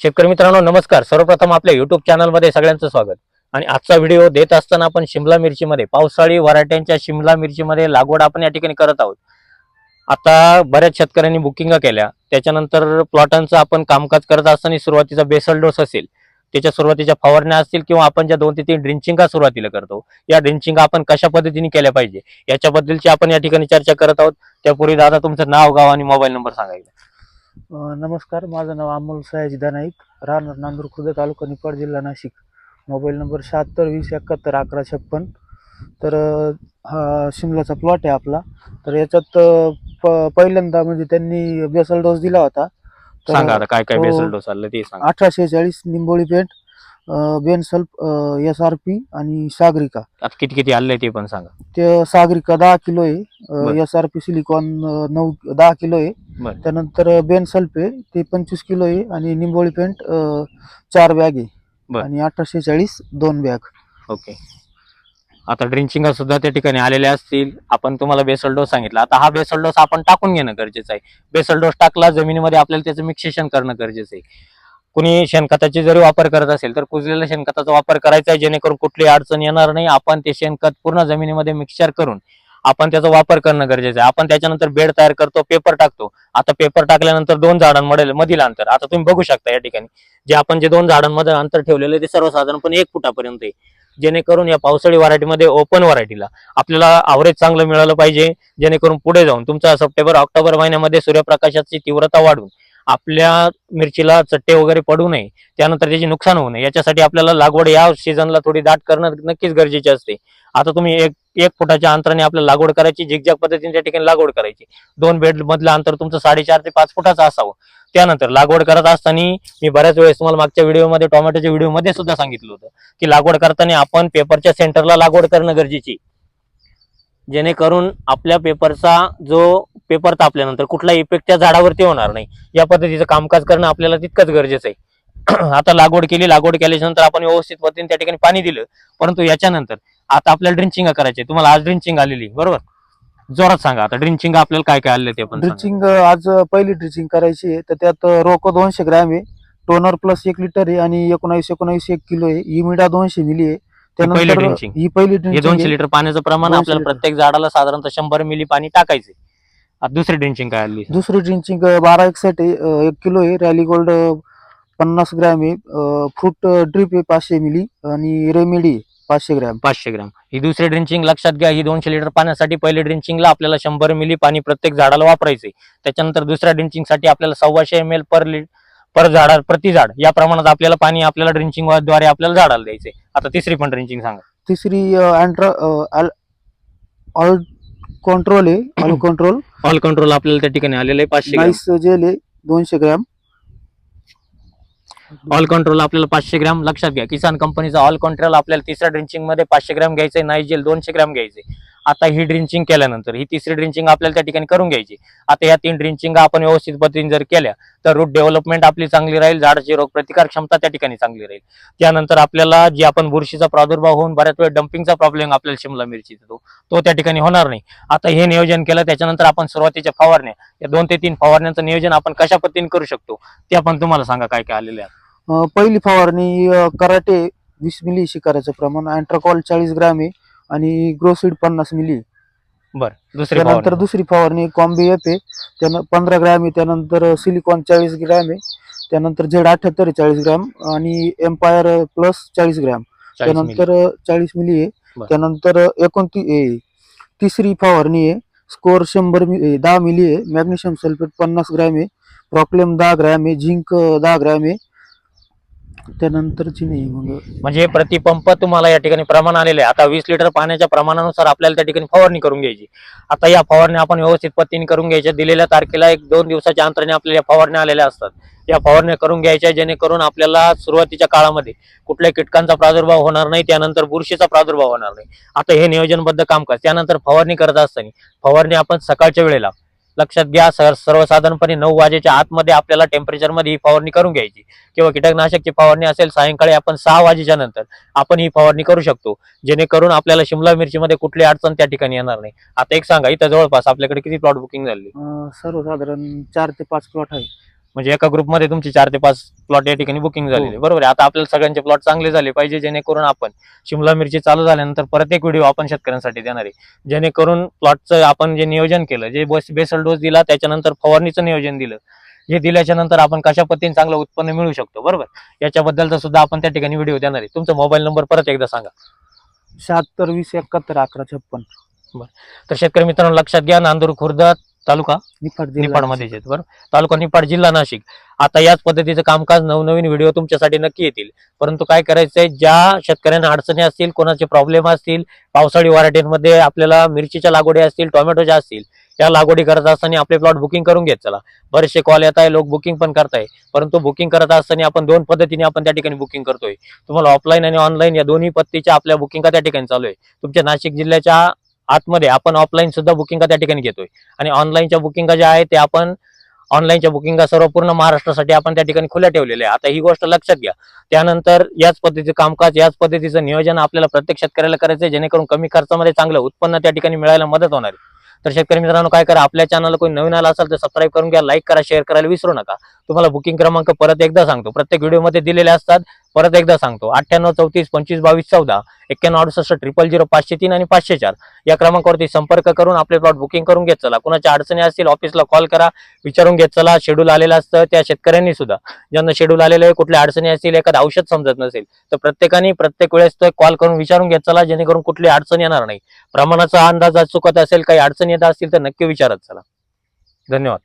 शेतकरी मित्रांनो नमस्कार. सर्वप्रथम आपल्या युट्यूब चॅनलमध्ये सगळ्यांचं स्वागत. आणि आजचा व्हिडिओ देत असताना आपण शिमला मिरचीमध्ये पावसाळी वराट्यांच्या शिमला मिरचीमध्ये लागवड आपण या ठिकाणी करत आहोत. आता बऱ्याच शेतकऱ्यांनी बुकिंग केल्या. त्याच्यानंतर प्लॉटांचं आपण कामकाज करत असताना सुरुवातीचा बेसल डोस असेल त्याच्या सुरुवातीच्या फवारण्या असतील किंवा आपण ज्या दोन ते तीन ड्रिंचिंगा सुरुवातीला करतो या ड्रिंचिंगा आपण कशा पद्धतीने केल्या पाहिजे? याच्याबद्दलची आपण या ठिकाणी चर्चा करत आहोत. त्यापूर्वी दादा तुमचं नाव गाव आणि मोबाईल नंबर सांगायला नमस्कार माझं नाव अमोल सयाजी नाईक राहणार नांदूर खुर्द तालुका निपाड जिल्हा नाशिक. मोबाईल नंबर शहात्तर वीस एकाहत्तर अकरा छप्पन. तर हा शिमलाचा प्लॉट आहे आपला. तर याच्यात प पहिल्यांदा म्हणजे त्यांनी बेसल डोस दिला होता. तर सांगा आता काय काय बेसल डोस आलं ते सांगा. अठराशे चाळीस निंबोळी पेंट बेनसल्प एस आर पी आणि सागरिका. आता किती किती आले ते पण सांगा. ते सागरिका दहा किलो आहे. बरं. एस आर पी सिलिकॉन नऊ दहा किलो आहे. बरं. त्यानंतर बेन सल्फ आहे ते पंचवीस किलो आहे आणि निंबोळी पेंट अं, चार बॅग आहे. बरं. आणि अठराशे चाळीस दोन बॅग. ओके. आता ड्रिंचिंग सुद्धा त्या ठिकाणी आलेले असतील. आपण तुम्हाला बेसल डोस सांगितला. आता हा बेसल डोस आपण टाकून घेणं गरजेचं आहे. बेसल डोस टाकला जमिनीमध्ये आपल्याला त्याचं मिक्सेशन करणं गरजेचं आहे. कुणी शेणखताची जरी वापर करत असेल तर कुजलेल्या शेणखताचा वापर करायचा आहे जेणेकरून कुठली अडचण येणार नाही. आपण ते शेणखत पूर्ण जमिनीमध्ये मिक्सचर करून आपण त्याचा वापर करणं गरजेचं आहे. आपण त्याच्यानंतर बेड तयार करतो पेपर टाकतो. आता पेपर टाकल्यानंतर दोन झाडांमध्ये मधील अंतर. आता तुम्ही बघू शकता या ठिकाणी. जे आपण जे दोन झाडांमध्ये अंतर ठेवलेलं आहे ते सर्वसाधारणपणे एक फुटापर्यंत आहे. जेणेकरून या पावसाळी व्हरायटीमध्ये ओपन व्हरायटीला आपल्याला आवरेज चांगलं मिळालं पाहिजे. जेणेकरून पुढे जाऊन तुमचा सप्टेंबर ऑक्टोबर महिन्यामध्ये सूर्यप्रकाशाची तीव्रता वाढून आपल्या मिरचीला चट्टे वगैरे पडू नये त्यानंतर त्याचे नुकसान होऊ नये. याच्यासाठी आपल्याला लागवड या सीझनला थोडी दाट करणं नक्कीच गरजेचे असते. आता तुम्ही एक एक फुटाच्या अंतराने आपल्याला लागवड करायची झिकझॅक पद्धतीने त्या ठिकाणी लागवड करायची. दोन बेड मधलं अंतर तुमचं साडेचार ते पाच फुटाचं असावं. त्यानंतर लागवड करत असताना मी बऱ्याच वेळेस तुम्हाला मागच्या व्हिडिओमध्ये टोमॅटोच्या व्हिडिओमध्ये सुद्धा सांगितलं होतं की लागवड करताना आपण पेपरच्या सेंटरला लागवड करणं गरजेची जेणेकरून आपल्या पेपरचा जो पेपर तापल्यानंतर कुठला इफेक्ट त्या झाडावरती होणार नाही. या पद्धतीचं कामकाज करणं आपल्याला तितकंच गरजेचं आहे. आता लागवड केली लागवड केल्याच्यानंतर आपण व्यवस्थित पद्धतीने त्या ठिकाणी पाणी दिलं. परंतु याच्यानंतर आता आपल्याला ड्रिंचिंग करायचे तुम्हाला आज ड्रिंचिंग आलेली बरोबर? जोरात सांगा आता ड्रिंचिंग आपल्याला काय काय आले ते पण ड्रिचिंग आज पहिली ड्रिचिंग करायची आहे. तर त्यात रोको दोनशे ग्रॅम आहे. टोनर प्लस एक लिटर आहे आणि एकोणावीस एकोणावीस एक किलो आहे. इमिडा दोनशे मिली आहे. पहिली drenching. ही पहिली हे ड्रिचिंग दोनशे लिटर पाण्याचं प्रमाण 200 आपल्याला लिटर. प्रत्येक झाडाला साधारणतः शंभर मिली पाणी टाकायचे. आता दुसरी ड्रिंचिंग काय आली? दुसरी ड्रिंचिंग बारा एक अं, एक किलो आहे. रॅली गोल्ड पन्नास ग्रॅम आहे. फ्रूट ड्रिप आहे पाचशे मिली आणि रेमेडी आहे पाचशे ग्रॅम. पाचशे ग्राम. ही दुसरी ड्रिंचिंग लक्षात घ्या ही दोनशे लिटर पाण्यासाठी पहिली ड्रिंचिंगला आपल्याला शंभर मिली पाणी प्रत्येक झाडाला वापरायचे. त्याच्यानंतर दुसऱ्या ड्रिंचिंगसाठी आपल्याला सव्वाशे एम एल पर लि पर झाडा प्रति झाड या प्रमाणात आपल्याला पाणी आपल्याला ड्रिंचिंगद्वारे आपल्याला झाडाला द्यायचे. आता तिसरी पण ड्रिंचिंग सांगा. तिसरी अँट्रा ऑल कंट्रोल आहे ऑल कंट्रोल ऑल कंट्रोल आपल्याला त्या ठिकाणी आलेलं आहे पाचशे ग्राम. नाईस जेल आहे दोनशे ग्रॅम. ऑल कंट्रोल आपल्याला पाचशे ग्रॅम. लक्षात घ्या किसान कंपनीचा ऑल कंट्रोल आपल्याला तिसऱ्या ड्रिंचिंगमध्ये पाचशे ग्रॅम घ्यायचंय नायजेल दोनशे ग्रॅम घ्यायचे आता ही ड्रिंचिंग केल्यानंतर ही तिसरी ड्रिंचिंग आपल्याला त्या ठिकाणी करून घ्यायची. आता या तीन ड्रिंचिंग आपण व्यवस्थित पद्धतीने जर केल्या तर रूट डेव्हलपमेंट आपली चांगली राहील झाडाची रोगप्रतिकार क्षमता त्या ठिकाणी चांगली राहील. त्यानंतर आपल्याला जी आपण बुरशीचा प्रादुर्भाव होऊन बऱ्याच वेळ डम्पिंगचा प्रॉब्लेम आपल्याला शिमला मिरची देतो तो त्या ठिकाणी होणार नाही. आता हे नियोजन केलं त्याच्यानंतर आपण सुरुवातीच्या फवारण्या या दोन ते तीन फवारण्यांचं नियोजन आपण कशा पद्धतीने करू शकतो ते आपण तुम्हाला सांगा काय काय आलेले आहे. पहिली फवारणी कराटे वीस मिली शिकाराचं प्रमाण अँट्राकॉल चाळीस ग्रॅम आहे. आणि ग्रोसिड पन्नास मिली आहे. बरं दुसरी त्यानंतर फवारणी. दुसरी फवारणी कॉम्बी एफ आहे त्यानं पंधरा ग्रॅम आहे त्यानंतर सिलिकॉन चाळीस ग्रॅम आहे त्यानंतर झेड अठ्याहत्तर चाळीस ग्रॅम आणि एम्पायर प्लस चाळीस ग्रॅम 40 मिली. त्यानंतर चाळीस मिली आहे बरं. त्यानंतर एकोणती ए, तिसरी फवारणी आहे स्कोर शंभर ए, दहा मिली आहे मॅग्नेशियम सल्फेट पन्नास ग्रॅम आहे प्रॉब्लेम दहा ग्रॅम आहे झिंक दहा ग्रॅम आहे त्यानंतरची नाही मग म्हणजे प्रतिपंप तुम्हाला या ठिकाणी प्रमाण आलेले आहे. आता वीस लिटर पाण्याच्या प्रमाणानुसार आपल्याला त्या ठिकाणी फवारणी करून घ्यायची. आता या फवारणी आपण व्यवस्थित पद्धतीने करून घ्यायच्या. दिलेल्या तारखेला एक दोन दिवसाच्या अंतराने आपल्याला या फवारण्या आलेल्या असतात. या फवारण्या करून घ्यायच्या जेणेकरून आपल्याला सुरुवातीच्या काळामध्ये कुठल्या कीटकांचा प्रादुर्भाव होणार नाही त्यानंतर बुरशीचा प्रादुर्भाव होणार नाही. आता हे नियोजनबद्ध कामकाज त्यानंतर फवारणी करत असताना फवारणी आपण सकाळच्या वेळेला लक्षात घ्या सर सर्वसाधारणपणे नऊ वाजेच्या आतमध्ये आपल्याला टेम्परेचरमध्ये ही फवारणी करून घ्यायची. किंवा कीटकनाशकची फवारणी असेल सायंकाळी आपण सहा वाजेच्या नंतर आपण ही फवारणी करू शकतो. जेणेकरून आपल्याला शिमला मिरचीमध्ये कुठली अडचण त्या ठिकाणी येणार नाही. आता एक सांगा इथं जवळपास आपल्याकडे किती प्लॉट बुकिंग झाली? सर्वसाधारण चार ते पाच प्लॉट आहे. म्हणजे एका ग्रुपमध्ये तुमची चार ते पाच प्लॉट या ठिकाणी बुकिंग झालेले. हो. बरोबर आहे. आता आपल्याला सगळ्यांचे प्लॉट चांगले झाले पाहिजे जेणेकरून आपण शिमला मिरची चालू झाल्यानंतर परत एक व्हिडिओ आपण शेतकऱ्यांसाठी देणार आहे. जेणेकरून प्लॉटचं आपण जे नियोजन केलं जे बस बेसल डोस दिला त्याच्यानंतर फवारणीचं नियोजन दिलं हे दिल्याच्या नंतर आपण कशा पद्धतीने चांगलं उत्पन्न मिळू शकतो बरोबर? याच्याबद्दलचा सुद्धा आपण त्या ठिकाणी व्हिडिओ देणार आहे. तुमचा मोबाईल नंबर परत एकदा सांगा. शहात्तर वीस एकाहत्तर अकरा छप्पन. तर शेतकरी मित्रांनो लक्षात घ्या नांदूर खुर्द तालुका? निफाड जिल्हा मध्ये आहेत बरोबर तालुका निपाड जिल्हा नाशिक. आता याच पद्धतीचं कामकाज नवनवीन व्हिडिओ तुमच्यासाठी नक्की येतील. परंतु काय करायचंय ज्या शेतकऱ्यांना अडचणी असतील कोणाचे प्रॉब्लेम असतील पावसाळी व्हरायटीमध्ये आपल्याला मिरचीच्या लागवडी असतील टोमॅटोच्या असतील या लागवडी करत असताना आपले प्लॉट बुकिंग करून घेत चला. बरेचसे कॉल येत आहे लोक बुकिंग पण करताय. परंतु बुकिंग करत असताना आपण दोन पद्धतीने आपण त्या ठिकाणी बुकिंग करतोय. तुम्हाला ऑफलाईन आणि ऑनलाईन या दोन्ही पद्धतीच्या आपल्या बुकिंग त्या ठिकाणी चालू आहे? तुमच्या नाशिक जिल्ह्याच्या आतमध्ये. आपण ऑफलाईन सुद्धा बुकिंग त्या ठिकाणी घेतोय. आणि ऑनलाईनच्या बुकिंग ज्या आहेत ते आपण ऑनलाईनच्या बुकिंग सर्व पूर्ण महाराष्ट्रासाठी आपण त्या ठिकाणी खुल्या ठेवलेल्या आहे आता ही गोष्ट लक्षात घ्या. त्यानंतर याच पद्धतीचं कामकाज याच पद्धतीचं नियोजन आपल्याला प्रत्येक शेतकऱ्याला करायचं आहे जेणेकरून कमी खर्चामध्ये चांगलं उत्पन्न त्या ठिकाणी मिळायला मदत होणार आहे. तर शेतकरी मित्रांनो काय करा आपल्या चॅनलला कोणी नवीन आला असेल तर सबस्क्राईब करून घ्या लाईक करा शेअर करायला विसरू नका. तुम्हाला बुकिंग क्रमांक परत एकदा सांगतो. प्रत्येक व्हिडिओमध्ये दिलेले असतात. परत एकदा सांगतो. अठ्ठ्याण्णव चौतीस पंचवीस बावीस चौदा एक्क्याण्णव अडुसष्ट ट्रिपल झिरो पाचशे तीन आणि पाचशे चार. या क्रमांकावरती संपर्क करून आपले प्लॉट बुकिंग करून घेत चला. कुणाच्या अडचणी असतील ऑफिसला कॉल करा. विचारून घेत चला. शेड्यूल आलेलं असतं त्या शेतकऱ्यांनी सुद्धा. ज्यांना शेड्यूल आलेलं आहे कुठल्या अडचणी असतील एखादं औषध समजत नसेल तर प्रत्येकाने प्रत्येक वेळेस तो कॉल करून विचारून घेत चला. जेणेकरून कुठली अडचण येणार नाही. प्रमाणाचा अंदाज आज चुकत असेल काही अडचणी येत असतील तर नक्की विचारत चला. धन्यवाद.